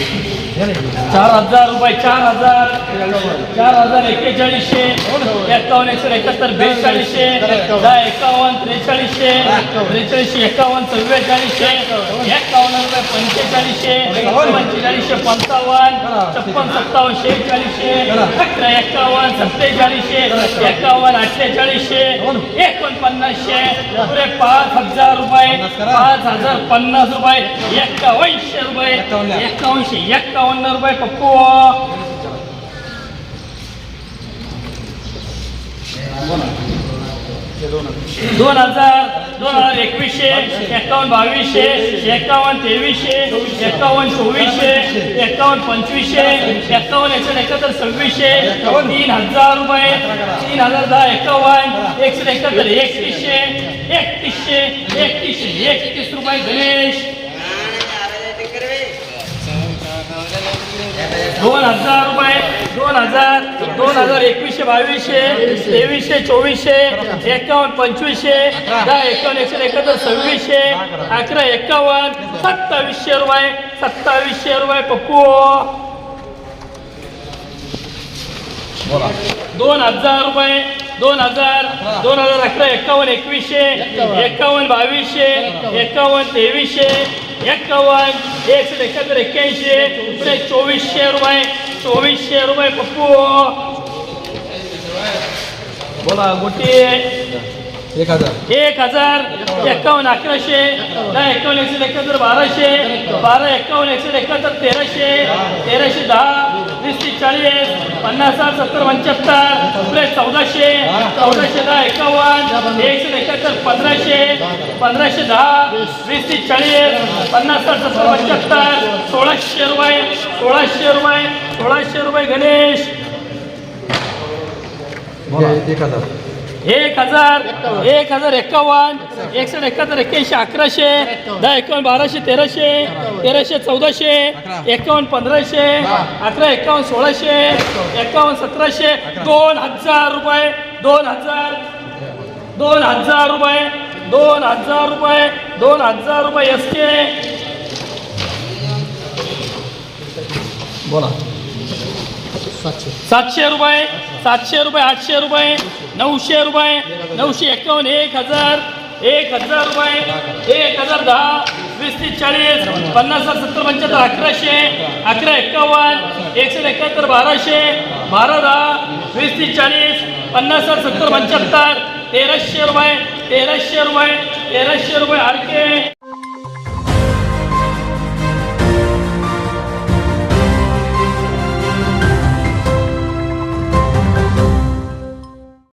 Thank you. चार हजार रुपये चार हजार. चार हजार एक्केचाळीसशे एकावन्न एकशे एकाहत्तर बेचाळीसशे दहा एकावन्न त्रेचाळीसशे त्रेचाळीसशे एकावन्न चव्वेचाळीसशे एकावन्न रुपये पंचेचाळीसशे पंचेचाळीसशे पंचावन्न छप्पन सत्तावन्न शेहेचाळीसशे अकरा एकावन्न सत्तेचाळीसशे एकावन्न अठ्ठेचाळीसशे एकोणपन्नासशे पुरे पाच हजार रुपये पाच हजार पन्नास रुपये एकावन्नशे रुपये एकावन्नशे एकावन्न रुपये पप्पू. दोन हजार दोन हजार एकवीसशे एकावन्न बावीसशे एकावन्न तेवीसशे एकावन्न चोवीसशे एकावन्न पंचवीसशे एकावन्न एकशे एकाहत्तर सव्वीसशे तीन हजार रुपये तीन हजार दहा एकावन्न एकशे एकाहत्तर एकतीसशे एकतीसशे एकतीसशे एकतीस रुपये गणेश. दोन हजार रुपये दोन हजार दोन हजार एकवीसशे बावीसशे तेवीसशे चोवीसशे एकावन्न पंचवीसशे दहा एकावन्न एकशे एकाहत्तर सव्वीसशे अकरा एकावन्न सत्तावीसशे रुपये सत्तावीसशे रुपये पप्पू. दोन हजार रुपये दोन हजार दोन हजार अकरा एकावन्न एकवीसशे एकावन्न बावीसशे एकावन्न तेवीसशे एकावन्न एकशे एकाहत्तर एक्क्याऐंशी पुढे चोवीसशे रुपये चोवीसशे रुपये पप्पू बोला गोटी एक हजार. एक हजार एकावन्न अकराशे दहा एकावन्न एकशे एकाहत्तर बाराशे बारा एकावन्न एकशे एकाहत्तर तेराशे तेराशे दहा वीस तीस चाळीस पन्नास साठ सत्तर पंच्याहत्तर पुढे चौदाशे चौदाशे दहा एकावन्न एकशे एकाहत्तर पंधराशे पंधराशे दहा वीस तीस चाळीस पन्नास साठ सत्तर पंच्याहत्तर सोळाशे रुपये सोळाशे रुपये सोळाशे रुपये गणेश. एक हजार. एक हजार एक हजार एकावन्न एकशे एकाहत्तर एक्क्याऐंशी अकराशे दहा एकावन्न बाराशे तेराशे तेराशे चौदाशे एकावन्न पंधराशे अकरा एकावन्न सोळाशे एकावन्न सतराशे दोन हजार रुपये दोन हजार दोन हजार रुपये दोन हजार रुपये दोन हजार रुपये एस के. बोला. सातशे. रुपये सातशे रुपये आठशे रुपये नऊशे रुपये नऊशे एकावन्न एक हजार एक हजार रुपये एक हजार दहा वीस तीस चाळीस पन्नास सत्तर पंच्याहत्तर अकराशे अकरा एकावन्न एकशे एकाहत्तर बाराशे बारा दहा वीस तीस चाळीस पन्नास सत्तर पंच्याहत्तर तेराशे रुपये तेराशे रुपये तेराशे रुपये आरके